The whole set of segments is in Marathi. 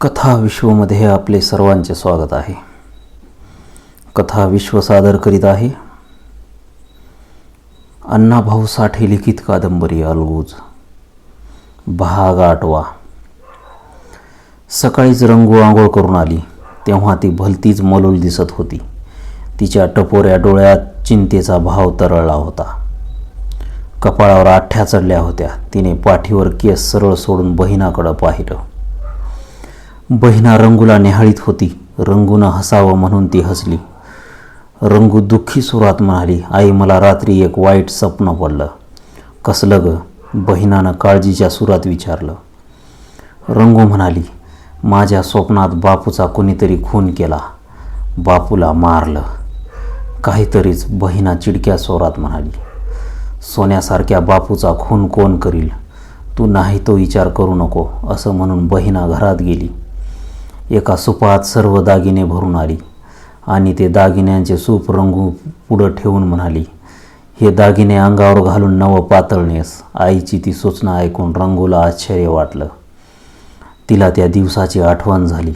कथा विश्वमध्ये आपले सर्वांचे स्वागत आहे. कथा विश्व सादर करीत आहे. अण्णाभाऊ साठे लिखित कादंबरी अलगूज. भाग आठवा सकाळीच रंगू आंघोळ करून आली. तेव्हा ती भलतीच मलूल दिसत होती. तिच्या टपोऱ्या डोळ्यात चिंतेचा भाव तरळला होता. कपाळावर आठ्या चढल्या होत्या. तिने पाठीवर केस सरळ सोडून बहिणाकडं पाहिलं. बहिणा रंगूला निहाळीत होती. रंगूनं हसावं म्हणून ती हसली. रंगू दुःखी सुरात म्हणाली आई मला रात्री एक वाईट स्वप्न पडलं. कसलं ग? बहिणानं काळजीच्या सुरात विचारलं. रंगू म्हणाली माझ्या स्वप्नात बापूचा कोणीतरी खून केला. बापूला मारलं. काहीतरीच बहिणा चिडक्या स्वरात म्हणाली सोन्यासारख्या बापूचा खून कोण करील? तू नाही तो विचार करू नको असं म्हणून बहिणा घरात गेली. एका सुपात सर्व दागिने भरून आली आणि ते दागिन्यांचे सूप रंगू पुढं ठेवून म्हणाली हे दागिने अंगावर घालून नवं पातळ नेस. आईची ती सूचना ऐकून रंगूला आश्चर्य वाटलं. तिला त्या दिवसाची आठवण झाली.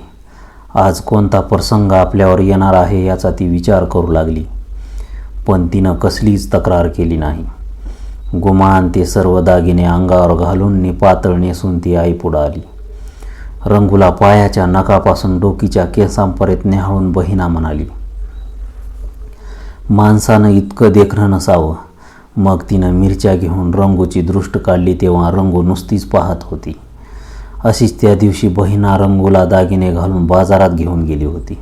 आज कोणता प्रसंग आपल्यावर येणार आहे याचा ती विचार करू लागली. पण तिनं कसलीच तक्रार केली नाही. गुमान ते सर्व दागिने अंगावर घालून नि पातळ नेसून ती आई पुढं आली. रंगूला पायाच्या नकापासून डोकीच्या केसांपर्यंत नेहाळून बहिणा म्हणाली. माणसानं इतकं देखणं नसावं. मग तिनं मिरच्या घेऊन रंगूची दृष्ट काढली तेव्हा रंगू नुसतीच पाहत होती. अशीच त्या दिवशी बहिणा रंगूला दागिने घालून बाजारात घेऊन गेली होती.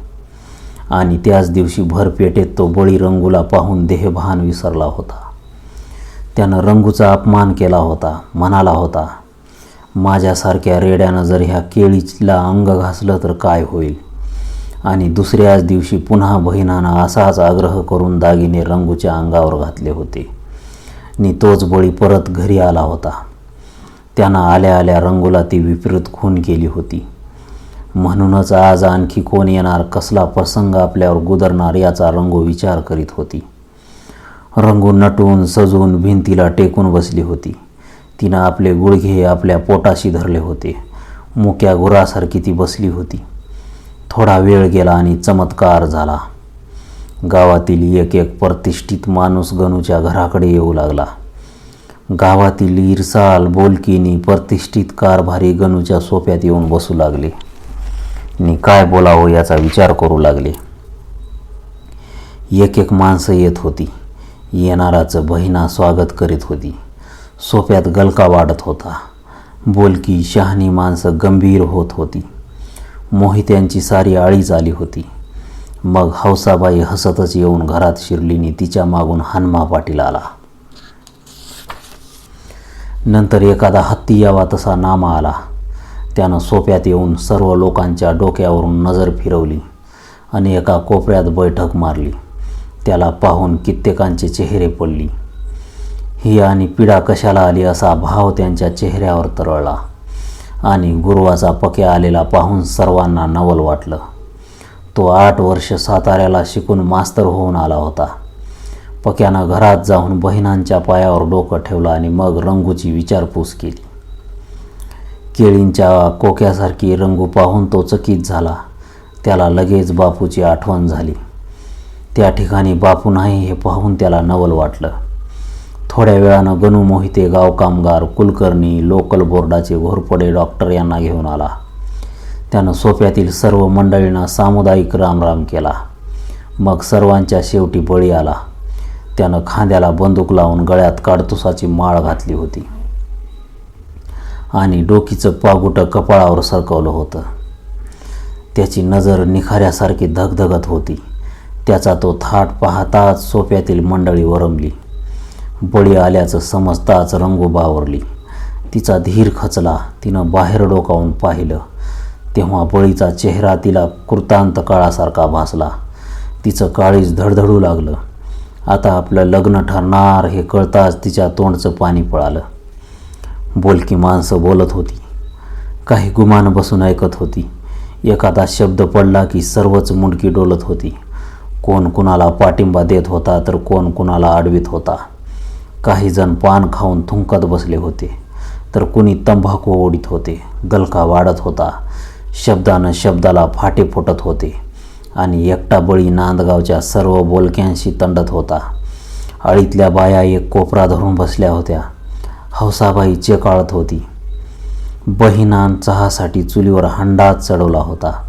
आणि त्याच दिवशी भरपेटेत तो बळी रंगूला पाहून देहभान विसरला होता. त्यानं रंगूचा अपमान केला होता म्हणाला होता माझ्यासारख्या रेड्यानं जर ह्या केळीला अंग घासलं तर काय होईल? आणि दुसऱ्याच दिवशी पुन्हा बहिणानं असाच आग्रह करून दागिने रंगूच्या अंगावर घातले होते. नि तोच बळी परत घरी आला होता. त्यानं आल्या आल्या रंगूला ती विपरीत खून केली होती. म्हणूनच आज आणखी कोण येणार कसला प्रसंग आपल्यावर गुदरणार याचा रंगू विचार करीत होती. रंगू नटून सजून भिंतीला टेकून बसली होती. तिनं आपले गुडघे आपल्या पोटाशी धरले होते. मुक्या गुरासारखी ती बसली होती. थोडा वेळ गेला आणि चमत्कार झाला. गावातील एक एक प्रतिष्ठित माणूस गणूच्या घराकडे येऊ लागला. गावातील इरसाल बोलकीनी प्रतिष्ठित कारभारी गणूच्या सोप्यात येऊन बसू लागले. आणि काय बोलावं याचा विचार करू लागले. एक एक माणसं येत होती. येणाराचं बहिणा स्वागत करीत होती. सोप्यात गलका वाढत होता? बोलकी शहाणी माणसं गंभीर होत होती. मोहित्यांची सारी आळीच आली होती. मग हौसाबाई हसतच येऊन घरात शिरलीनी तिच्या मागून हनुमा पाटील आला. नंतर एखादा हत्ती यावा तसा नामा आला. त्यानं सोप्यात येऊन सर्व लोकांच्या डोक्यावरून नजर फिरवली आणि एका कोपऱ्यात बैठक मारली. त्याला पाहून कित्येकांचे चेहरे पडली. ही आणि पिढा कशाला आली असा भाव त्यांच्या चेहऱ्यावर तरळला. आणि गुरुवाचा पक्या आलेला पाहून सर्वांना नवल वाटलं. तो आठ वर्ष साताऱ्याला शिकून मास्तर होऊन आला होता. पक्यानं घरात जाऊन बहिणांच्या पायावर डोकं ठेवलं आणि मग रंगूची विचारपूस केली. केळींच्या कोक्यासारखी रंगू पाहून तो चकित झाला. त्याला लगेच बापूची आठवण झाली. त्या ठिकाणी बापू नाही हे पाहून त्याला नवल वाटलं. थोड्या वेळानं गणू मोहिते गाव कामगार कुलकर्णी लोकल बोर्डाचे घोरपडे डॉक्टर यांना घेऊन आला. त्यानं सोप्यातील सर्व मंडळींना सामुदायिक रामराम केला. मग सर्वांच्या शेवटी बळी आला. त्यानं खांद्याला बंदूक लावून गळ्यात काडतुसाची माळ घातली होती. आणि डोकीचं पागुटं कपाळावर सरकवलं होतं. त्याची नजर निखाऱ्यासारखी धगधगत होती. त्याचा तो थाट पाहताच सोप्यातील मंडळी वरमली बळी आल्याचं समजताच रंगू बावरली. तिचा धीर खचला. तिनं बाहेर डोकावून पाहिलं. तेव्हा बळीचा चेहरा तिला कृतांत काळासारखा भासला. तिचं काळीज धडधडू लागलं. आता आपलं लग्न ठरणार हे कळताच तिच्या तोंडचं पाणी पळालं. बोलकी माणसं बोलत होती. काही गुमान बसून ऐकत होती. एखादा शब्द पडला की सर्वच मुंडकी डोलत होती. कोण कुणाला पाठिंबा देत होता तर कोण कुणाला आडवीत होता. काहीजण पान खाऊन थुंकत बसले होते. तर कुणी तंबाखू ओढीत होते गलका वाढत होता शब्दानं शब्दाला फाटे फुटत होते आणि एकटा बळी नांदगावच्या सर्व बोलक्यांशी तंडत होता. अळीतल्या बाया एक कोपरा धरून बसल्या होत्या. हौसाबाई चेकाळत होती. बहिणान चहासाठी चुलीवर हंडा चढवला होता.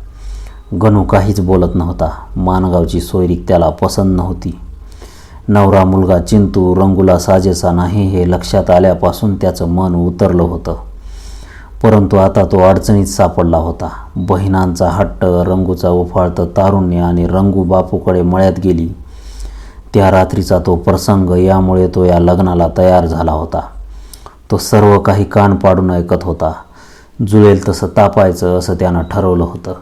गणू काहीच बोलत नव्हता. मानगावची सोयरीक त्याला पसंत नव्हती. नवरा मुलगा चिंतू रंगूला साजेसा नाही हे लक्षात आल्यापासून त्याचं मन उतरलं होतं. परंतु आता तो अडचणीत सापडला होता. बहिणांचा हट्ट रंगूचा उफाळतं तारुण्य आणि रंगू बापूकडे मळ्यात गेली. त्या रात्रीचा तो प्रसंग यामुळे तो या लग्नाला तयार झाला होता. तो सर्व काही कान पाडून ऐकत होता. जुळेल तसं तापायचं असं त्यानं ठरवलं होतं.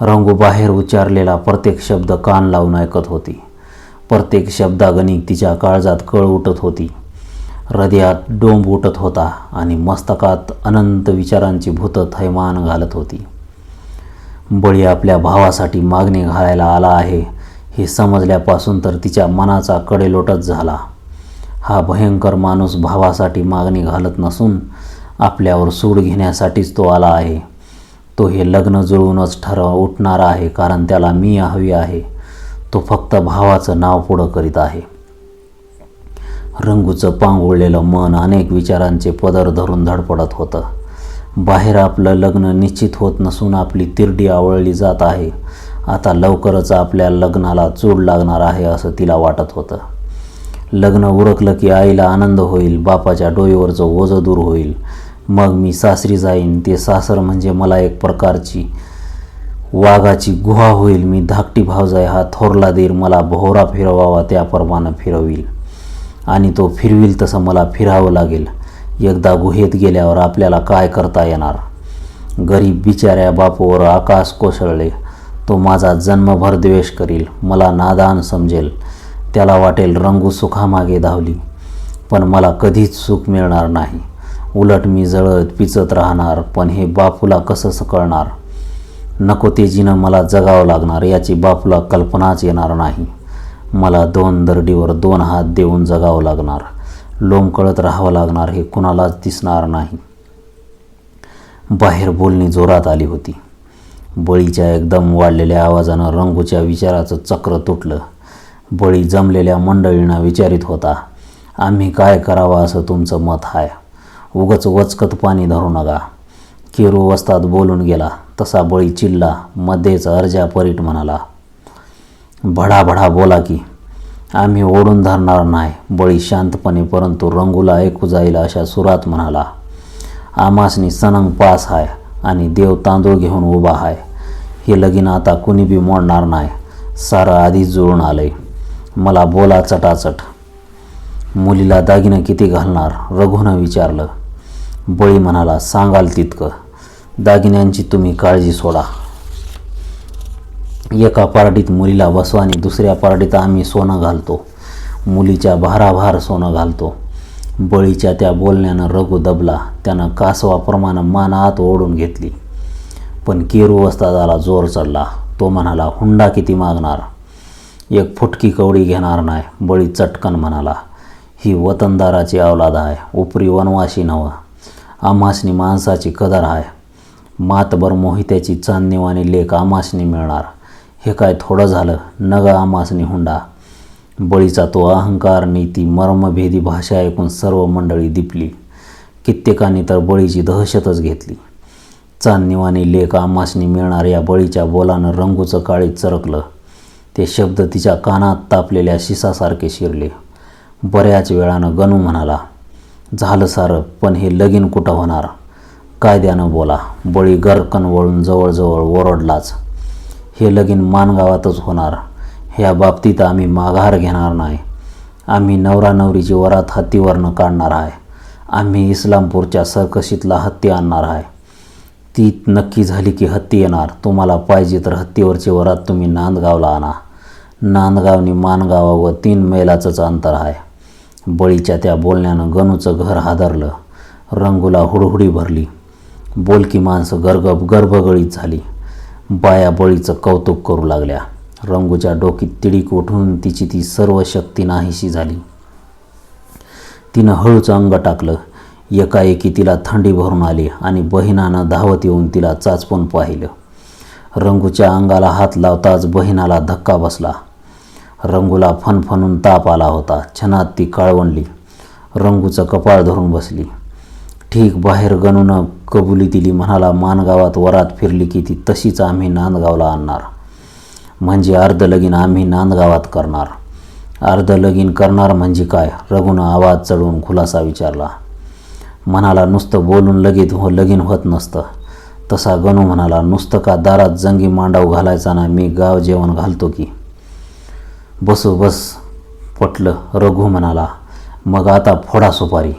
रंगू बाहेर उच्चारलेला प्रत्येक शब्द कान लावून ऐकत होती. प्रत्येक शब्दागणिक तिच्या काळजात कळ उठत होती. हृदयात डोंब उठत होता आणि मस्तकात अनंत विचारांची भूत थैमान घालत होती. बळी आपल्या भावासाठी मागणी घालायला आला आहे हे समजल्यापासून तर तिच्या मनाचा कडेलोटच झाला. हा भयंकर माणूस भावासाठी मागणी घालत नसून आपल्यावर सूड घेण्यासाठीच तो आला आहे. तो हे लग्न जुळवूनच ठरव उठणार आहे कारण त्याला मी हवी आहे. तो फक्त भावाचं नाव पुढं करीत आहे. रंगूचं पांगुळलेलं मन अनेक विचारांचे पदर धरून धडपडत होतं. बाहेर आपलं लग्न निश्चित होत नसून आपली तिरडी आवळली जात आहे. आता लवकरच आपल्या लग्नाला चूड लागणार आहे असं तिला वाटत होतं. लग्न उरकलं की आईला आनंद होईल बापाच्या डोईवरचं ओझं दूर होईल. मग मी सासरी जाईन ते सासर म्हणजे मला एक प्रकारची वाघाची गुहा होईल मी धाकटी भावजाय हा थोरला देर मला भोवरा फिरवावा त्याप्रमाणे फिरवील. आणि तो फिरविल तसं मला फिरावं लागेल. एकदा गुहेत गेल्यावर आपल्याला काय करता येणार? गरीब बिचाऱ्या बापूवर आकाश कोसळले. तो माझा जन्मभर द्वेष करील मला नादान समजेल. त्याला वाटेल रंगू सुखामागे धावली. पण मला कधीच सुख मिळणार नाही. उलट मी जळत पिचत राहणार पण हे बापूला कसं कळणार नको तेजीनं मला जगावं लागणार याची बापूला कल्पनाच येणार नाही. मला दोन दरडीवर दोन हात देऊन जगावं लागणार. लोंबकळत राहावं लागणार हे कुणालाच दिसणार नाही. बाहेर बोलणी जोरात आली होती. बळीच्या एकदम वाढलेल्या आवाजानं रंगूच्या विचाराचं चक्र तुटलं. बळी जमलेल्या मंडळींना विचारित होता आम्ही काय करावं असं तुमचं मत आहे उगच वचकत पाणी धरू नका. किरू वस्तात बोलून गेला. तसा बळी चिल्ला मध्येच अर्जा परीट म्हणाला भडाभडा बोला की आम्ही ओढून धरणार नाही बळी शांतपणे परंतु रंगूला ऐकू जाईल अशा सुरात म्हणाला आमासनी सनंग पास आहे आणि देव तांदूळ घेऊन उभा आहे हे लगीन आता कुणी बी मोडणार नाही सारं आधीच जुळून आलंय मला बोला चटाचट. मुलीला दागिनं किती घालणार रघुनं विचारलं. बळी म्हणाला सांगाल तितकं. दागिन्यांची तुम्ही काळजी सोडा. एका पार्टीत मुलीला बसवा आणि दुसऱ्या पार्टीत आम्ही सोनं घालतो. मुलीच्या भाराभार सोनं घालतो. बळीच्या त्या बोलण्यानं रघु दबला. त्यानं कासवाप्रमाणे मान आत ओढून घेतली. पण केरू वस्तादाला जोर चढला. तो म्हणाला हुंडा किती मागणार? एक फुटकी कवडी घेणार नाही. बळी चटकन म्हणाला ही वतनदाराची अवलाद आहे. उपरी वनवासी नवं आम्हासनी माणसाची कदर आहे. मातबर मोहित्याची चांदणीवाणी लेख आमासनी मिळणार. हे काय थोडं झालं? नग आमासनी हुंडा. बळीचा तो अहंकार नीती मर्मभेदी भाषा ऐकून सर्व मंडळी दिपली. कित्येकांनी तर बळीची दहशतच घेतली. चांदणीवाणी लेख आमासनी मिळणार या बळीच्या बोलानं रंगूचं काळीत चरकलं. ते शब्द तिच्या कानात तापलेल्या शिसासारखे शिरले. बऱ्याच वेळानं गणू म्हणाला झालं सारं पण हे लगीन कुठं होणार? कायद्यानं बोला. बळी गरकन वळून जवळजवळ ओरडलाच. हे लगीन मानगावातच होणार. ह्या बाबतीत आम्ही माघार घेणार नाही. आम्ही नवरा नवरीची वरात हत्तीवरनं काढणार आहे. आम्ही इस्लामपूरच्या सरकशीतला हत्ती आणणार आहे. ती नक्की झाली की हत्ती येणार. तुम्हाला पाहिजे तर हत्तीवरची वरात तुम्ही नांदगावला आणा. नांदगावनी मानगावावर तीन मैलाचंच अंतर आहे. बळीच्या त्या बोलण्यानं गणूचं घर हादरलं. रंगूला हुडहुडी भरली. बोलकी माणसं गर्ग गर्भगळीत झाली. बाया बळीचं कौतुक करू लागल्या. रंगूच्या डोकीत तिडीक उठून तिची ती सर्व शक्ती नाहीशी झाली. तिनं हळूच अंग टाकलं. एकाएकी तिला थंडी भरून आली आणि बहिणानं धावत येऊन तिला चाचपून पाहिलं. रंगूच्या अंगाला हात लावताच बहिणाला धक्का बसला. रंगूला फनफनून ताप आला होता. छनात ती काळवणली रंगूचं कपाळ धरून बसली. ठीक बाहेर गणून कबुली दिली म्हणाला मानगावात वरात फिरली की ती तशीच आम्ही नांदगावला आणणार. म्हणजे अर्ध लगीन आम्ही नांदगावात करणार. अर्ध लगीन करणार म्हणजे काय? रघुनं आवाज चढवून खुलासा विचारला. म्हणाला नुसतं बोलून लगीत हो लगीन होत नसतं. तसा गणू म्हणाला नुसतं का दारात जंगी मांडाव घालायचा ना मी गाव जेवण घालतो की? बसो बस पटलं. रघु म्हणाला मग आता फोडा सुपारी.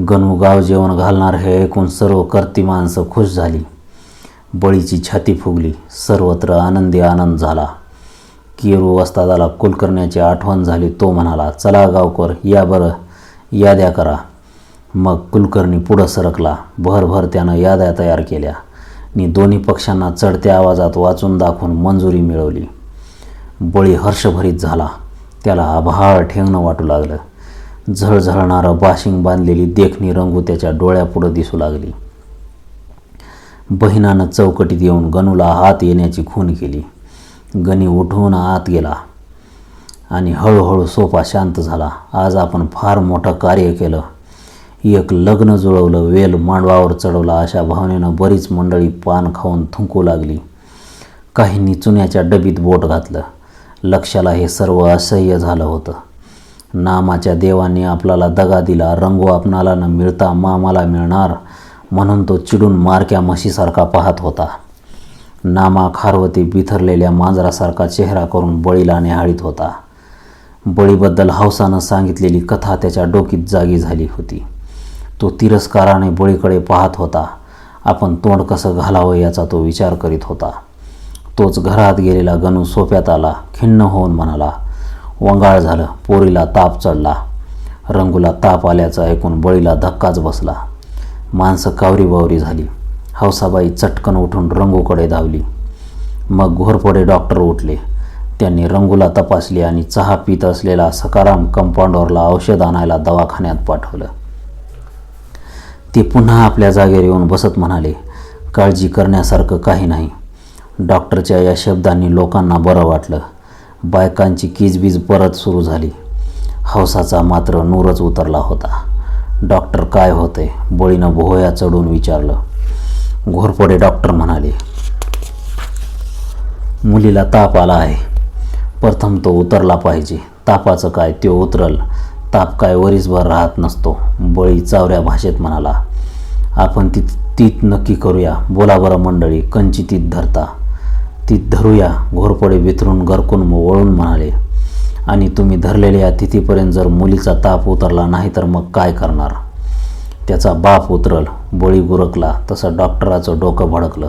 गणू गाव जेवण घालणार हे ऐकून सर्व कर्ती माणसं खुश झाली. बळीची छाती फुगली सर्वत्र आनंदी आनंद झाला. केरू वस्तादाला कुलकर्ण्याची आठवण झाली तो म्हणाला चला गावकर या बरं याद्या करा. मग कुलकर्णी पुढं सरकला भरभर त्यानं याद्या तयार केल्या. आणि दोन्ही पक्षांना चढत्या आवाजात वाचून दाखवून मंजुरी मिळवली. बळी हर्षभरीत झाला. त्याला आभाळ ठेवणं वाटू लागलं. झळझळणारं बाशिंग बांधलेली देखणी रंगू त्याच्या डोळ्यापुढं दिसू लागली. बहिणानं चौकटीत येऊन गणूला हात येण्याची खून केली. गणी उठून आत गेला आणि हळूहळू सोपा शांत झाला. आज आपण फार मोठं कार्य केलं. एक लग्न जुळवलं वेल मांडवावर चढवला अशा भावनेनं बरीच मंडळी पान खाऊन थुंकू लागली. काहींनी चुन्याच्या डबीत बोट घातलं. लक्षाला हे सर्व असह्य झालं होतं. नामाच्या देवाने आपल्याला दगा दिला रंगू आपणाला न मिळता मामाला मिळणार म्हणून तो चिडून मारक्या म्हशीसारखा पाहत होता. नामा खारवती बिथरलेल्या मांजरासारखा चेहरा करून बळीला निहाळीत होता. बळीबद्दल हौसानं सांगितलेली कथा त्याच्या डोकीत जागी झाली होती. तो तिरस्काराने बळीकडे पाहत होता. आपण तोंड कसं घालावं याचा तो विचार करीत होता. तोच घरात गेलेला गणू सोप्यात आला खिन्न होऊन म्हणाला वंगाळ झालं. पोरीला ताप चढला. रंगूला ताप आल्याचं ऐकून बळीला धक्काच बसला. माणसं कावरी बावरी झाली. हौसाबाई चटकन उठून रंगूकडे धावली. मग घोरपडे डॉक्टर उठले. त्यांनी रंगूला तपासली आणि चहा पित असलेला सकाराम कंपाऊंडरला औषध आणायला दवाखान्यात पाठवलं. ते पुन्हा आपल्या जागेवर येऊन बसत म्हणाले काळजी करण्यासारखं काही नाही. डॉक्टरच्या या शब्दांनी लोकांना बरं वाटलं. बायकांची किजबीज परत सुरू झाली. हौसाचा मात्र नूरच उतरला होता. डॉक्टर काय होते? बळीनं भोया चढून विचारलं. घोरपडे डॉक्टर म्हणाले मुलीला ताप आला आहे. प्रथम तो उतरला पाहिजे. तापाचं काय? ते उतरल. ताप काय वरीसभर राहत नसतो. बळी चावऱ्या भाषेत म्हणाला आपण ती तीत नक्की करूया. बोला बरं मंडळी कंचितीत धरता. ती धरूया घोरपडे वितरून गरकून वळून म्हणाले. आणि तुम्ही धरलेल्या तिथीपर्यंत जर मुलीचा ताप उतरला नाही तर मग काय करणार? त्याचा बाप उतरल बळी गुरकला तसं डॉक्टराचं डोकं भडकलं.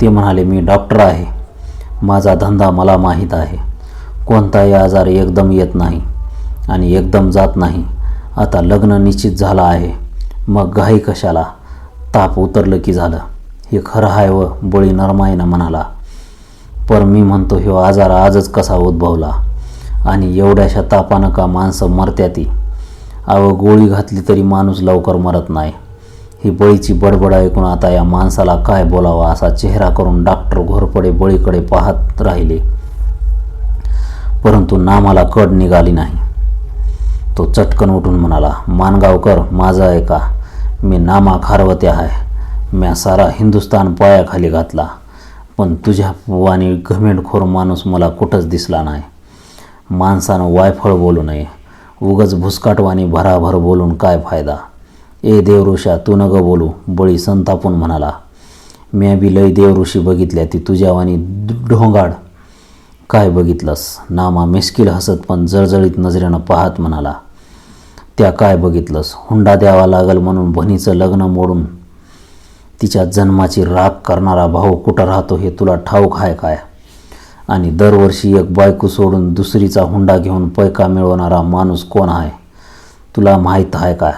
ते म्हणाले मी डॉक्टर आहे. माझा धंदा मला माहीत आहे. कोणताही आजार एकदम येत नाही आणि एकदम जात नाही. आता लग्न निश्चित झालं आहे. मग घाई कशाला? ताप उतरलं की झालं. हे खरं आहे व बळी नरमाईनं म्हणाला. पर मी म्हणतो ह्यो आजार आजच कसा उद्भवला? आणि एवढ्याशा तापानं का माणसं मरत्याती अव गोळी घातली तरी माणूस लवकर मरत नाही. ही बळीची बडबड ऐकून आता या माणसाला काय बोलावा असा चेहरा करून डॉक्टर घोरपडे बळीकडे पाहत राहिले. परंतु नामाला कड निघाली नाही. तो चटकन उठून म्हणाला मानगावकर माझा ऐका. मी नामा खारवते आहे. म्या सारा हिंदुस्तान पायाखाली घातला. पण तुझ्या वाणी घमेंडखोर माणूस मला कुठंच दिसला नाही. माणसानं वायफळ बोलू नये. उगच भुसकाटवाणी भराभर बोलून काय फायदा? ए देवऋषा तू न ग बोलू बळी संतापून म्हणाला. म्या बी लय देवऋषी बघितल्या ती तुझ्यावानी ढोंगाड. काय बघितलंस? नामा मिस्किल हसत पण जळजळीत नजरेनं पाहत म्हणाला. त्या काय बघितलंस? हुंडा द्यावा लागल म्हणून भणीचं लग्न मोडून तिच्या जन्माची राख करणारा भाऊ कुठं राहतो हे तुला ठाऊक आहे काय? आणि दरवर्षी एक बायको सोडून दुसरीचा हुंडा घेऊन पैका मिळवणारा माणूस कोण आहे? तुला माहीत आहे काय?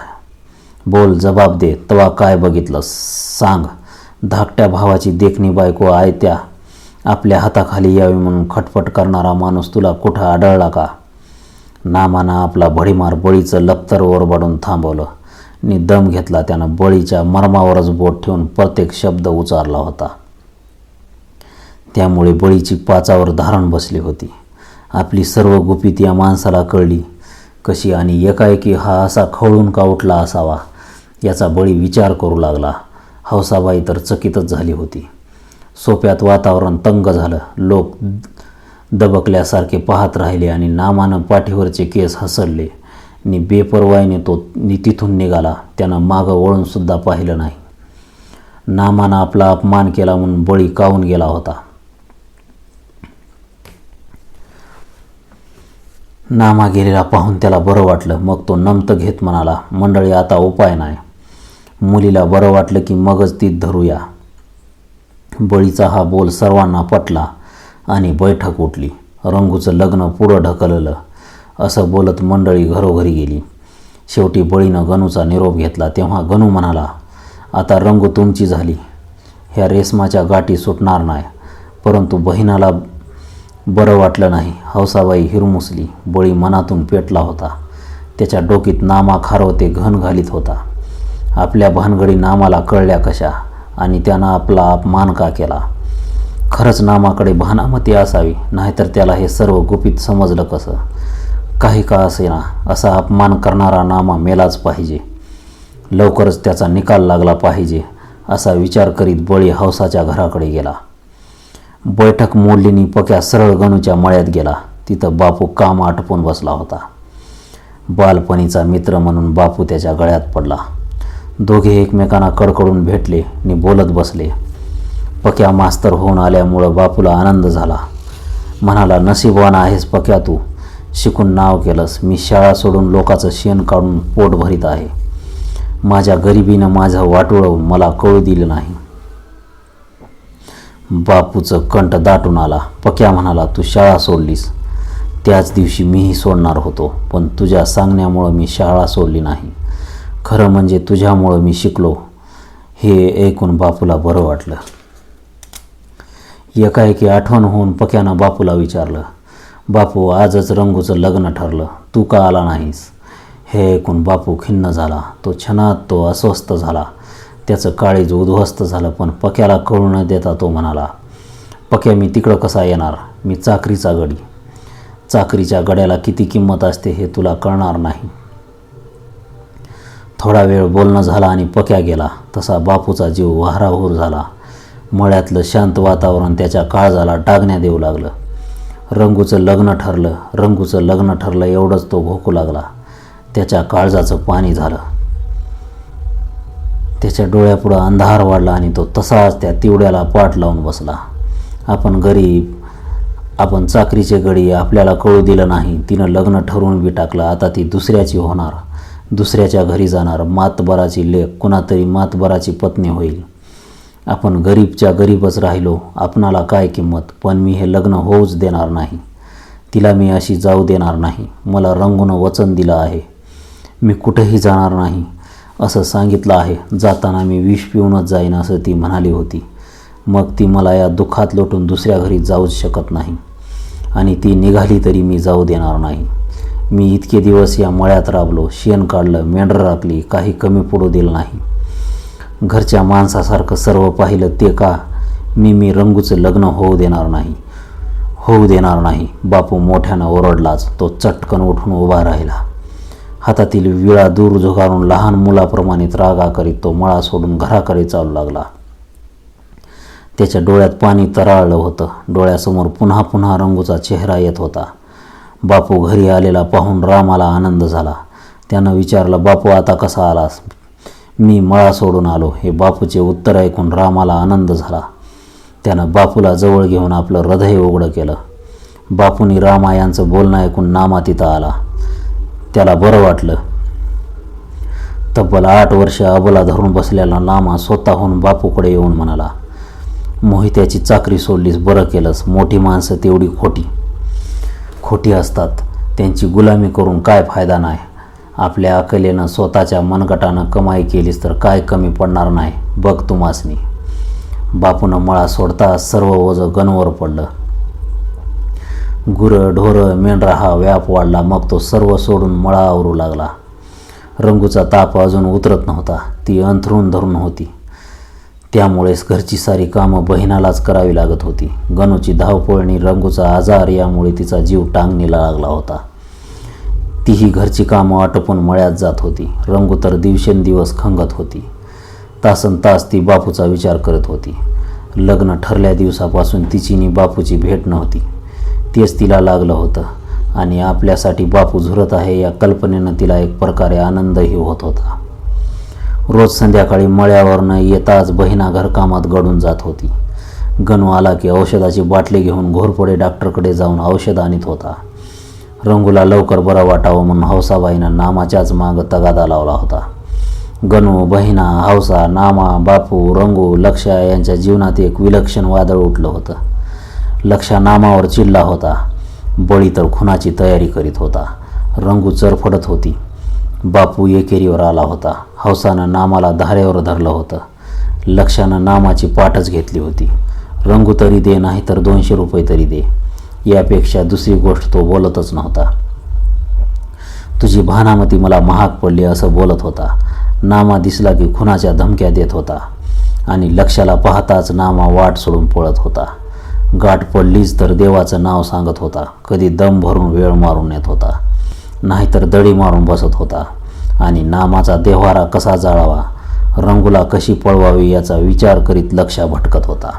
बोल जबाब दे. तवा काय बघितलं सांग. धाकट्या भावाची देखणी बायको आयत्या आपल्या हाताखाली यावी म्हणून खटपट करणारा माणूस तुला कुठं आढळला का? नामानं आपला भडीमार बळीचं लप्तर ओरबाडून थांबवलं. नि दम घेतला त्यानं बळीच्या मर्मावरच बोट ठेवून प्रत्येक शब्द उचारला होता. त्यामुळे बळीची पाचावर धारण बसली होती. आपली सर्व गुपित या माणसाला कळली कशी आणि एकाएकी हा असा खवळून का उठला असावा याचा बळी विचार करू लागला. हौसाबाई तर चकितच झाली होती. सोप्यात वातावरण तंग झालं. लोक दबकल्यासारखे पाहत राहिले आणि नामानं पाठीवरचे केस हसडले नि बेपरवाईने तो नि तिथून निघाला. त्यानं मागं वळूनसुद्धा पाहिलं नाही. नामानं आपला अपमान केला म्हणून बळी कावून गेला होता? नामा गेलेला पाहून त्याला बरं वाटलं. मग तो नमत घेत म्हणाला मंडळी आता उपाय नाही. मुलीला बरं वाटलं की मगच ती धरूया. बळीचा हा बोल सर्वांना पटला आणि बैठक उठली. रंगूचं लग्न पुढं ढकललं. असं बोलत मंडळी घरोघरी गेली. शेवटी बळीनं गणूचा निरोप घेतला. तेव्हा गणू म्हणाला आता रंग तुमची झाली. ह्या रेशमाच्या गाठी सुटणार नाही. परंतु बहिणाला बरं वाटलं नाही. हौसाबाई हिरमुसली. बळी मनातून पेटला होता. त्याच्या डोकीत नामा खारवते घन घालीत होता. आपल्या भानगडी नामाला कळल्या कशा? आणि त्यानं आपला अपमान का केला? खरंच नामाकडे भानामती असावी. नाहीतर त्याला हे सर्व गुपित समजलं कसं? काही का असेना असा अपमान करणारा नामा मेलाच पाहिजे. लवकरच त्याचा निकाल लागला पाहिजे असा विचार करीत बळी हौसाच्या घराकडे गेला. बैठक मोडलीनी पक्या सरळ गणूच्या मळ्यात गेला. तिथं बापू काम आटपून बसला होता. बालपणीचा मित्र म्हणून बापू त्याच्या गळ्यात पडला. दोघे एकमेकांना कडकडून भेटले आणि बोलत बसले. पक्या मास्तर होऊन आल्यामुळं बापूला आनंद झाला. म्हणाला नशीबवान आहेस पक्या तू. शिकून नाव केलंस. मी शाळा सोडून लोकाचं शेण काढून पोट भरीत आहे. माझ्या गरिबीनं माझं वाटोळं मला कळू दिलं नाही. बापूचं कंठ दाटून आला. पक्या म्हणाला तू शाळा सोडलीस. त्याच दिवशी मीही सोडणार होतो पण तुझ्या सांगण्यामुळं मी शाळा सोडली नाही. खरं म्हणजे तुझ्यामुळं मी शिकलो. हे ऐकून बापूला बरं वाटलं. एकाएकी आठवण होऊन पक्यानं बापूला विचारलं बापू आजच रंगूचं लग्न ठरलं. तू का आला नाहीस? हे ऐकून बापू खिन्न झाला. तो क्षणात तो अस्वस्थ झाला. त्याचं काळीज उद्ध्वस्त झालं पण पक्याला कळू न देता तो म्हणाला पक्या मी तिकडं कसा येणार? मी चाकरीचा गडी. चाकरीच्या गड्याला किती किंमत असते हे तुला कळणार नाही. थोडा वेळ बोलणं झाला आणि पक्या गेला. तसा बापूचा जीव वाहराहूर झाला. मळ्यातलं शांत वातावरण त्याच्या काळजाला डागण्या देऊ लागलं. रंगूचं लग्न ठरलं रंगूचं लग्न ठरलं एवढंच तो भोकू लागला. त्याच्या काळजाचं पाणी झालं. त्याच्या डोळ्यापुढं अंधार वाढला आणि तो तसाच त्या तिवड्याला पाठ लावून बसला. आपण गरीब आपण चाकरीचे गडी आपल्याला कळू दिलं नाही. तिनं लग्न ठरवून बी टाकलं आता ती दुसऱ्याची होणार. दुसऱ्याच्या घरी जाणार. मातबराची लेख कुणातरी मातबराची पत्नी होईल. आपण गरीबच्या गरीबच राहिलो आपणाला काय किंमत? पण मी हे लग्न होऊच देणार नाही. तिला मी अशी जाऊ देणार नाही. मला रंगून वचन दिलं आहे. मी कुठेही जाणार नाही. असं सांगितलं आहे. जाताना मी विष पिऊनच जाईन असं ती म्हणाली होती. मग ती मला या दुःखात लोटून दुसऱ्या घरी जाऊच शकत नाही. आणि ती निघाली तरी मी जाऊ देणार नाही. मी इतके दिवस या मळ्यात राबलो. शेण काढलं मेंढरं राखली काही कमी पडू दिलं नाही. घरच्या माणसासारखं सर्व पाहिलं ते का? मी मी रंगूचं लग्न होऊ देणार नाही. होऊ देणार नाही. बापू मोठ्यानं ओरडलाच. तो चटकन उठून उभा राहिला. हातातील विळा दूर झुगारून लहान मुलाप्रमाणे रागा करीत तो मळा सोडून घराकडे चालू लागला. त्याच्या डोळ्यात पाणी तराळलं होतं. डोळ्यासमोर पुन्हा पुन्हा रंगूचा चेहरा येत होता. बापू घरी आलेला पाहून रामाला आनंद झाला. त्यानं विचारलं बापू आता कसा आलास? मी मळा सोडून आलो. हे बापूचे उत्तर ऐकून रामाला आनंद झाला. त्यानं बापूला जवळ घेऊन आपलं हृदय उघडं केलं. बापूनी रामा यांचं बोलणं ऐकून नामा तिथं आला. त्याला बरं वाटलं. तब्बल आठ वर्ष अबोला धरून बसलेला नामा स्वतःहून बापूकडे येऊन म्हणाला मोहित्याची चाकरी सोडलीस बरं केलंस. मोठी माणसं तेवढी खोटी. खोटी असतात. त्यांची गुलामी करून काय फायदा नाही. आपल्या अकलेनं स्वतःच्या मनगटानं कमाई केलीस तर काय कमी पडणार नाही बघ तुमासनी बापूनं मळा सोडता सर्व ओझं गणवर पडलं. गुरं ढोरं मेंढरा हा व्याप वाढला मग तो सर्व सोडून मळा आवरू लागला. रंगूचा ताप अजून उतरत नव्हता ती अंथरून धरून होती. त्यामुळेच घरची सारी कामं बहिणालाच करावी लागत होती. गणूची धावपळणी रंगूचा आजार यामुळे तिचा जीव टांगणीला लागला होता. तीही घरची कामं आटोपून मळ्यात जात होती. रंगू तर दिवसेंदिवस खंगत होती. तासन तास ती बापूचा विचार करत होती. लग्न ठरल्या दिवसापासून तिची नि बापूची भेट नव्हती. तेच तिला लागलं होतं आणि आपल्यासाठी बापू झुरत आहे या कल्पनेनं तिला एक प्रकारे आनंदही होत होता. रोज संध्याकाळी मळ्यावरनं येताच बहिणा घरकामात गडून जात होती. गणू आला की औषधाची बाटली घेऊन घोरपडे डॉक्टरकडे जाऊन औषध आणत होता. रंगूला लवकर बरं वाटावं म्हणून हौसाबाईनं नामाच्याच मागं तगादा लावला होता. गणू बहिणा हौसा नामा बापू रंगू लक्षा यांच्या जीवनात एक विलक्षण वादळ उठलं होतं. लक्षा नामावर चिडला होता. बळी तर खुनाची तयारी करीत होता. रंगू चरफडत होती. बापू एकेरीवर आला होता. हौसानं नामाला धारेवर धरलं होतं. लक्षानं नामाची पाठच घेतली होती. रंगू तरी दे नाही तर दोनशे रुपये तरी दे. यापेक्षा दुसरी गोष्ट तो बोलतच नव्हता. तुझी भानामती मला महाग पडली असं बोलत होता. नामा दिसला की खुनाच्या धमक्या देत होता आणि लक्षाला पाहताच नामा वाट सोडून पळत होता. गाठ पडलीच तर देवाचं नाव सांगत होता. कधी दम भरून वेळ मारून येत होता. नाहीतर दडी मारून बसत होता. आणि नामाचा देव्हारा कसा जाळावा? रंगुला कशी पळवावी याचा विचार करीत लक्षा भटकत होता.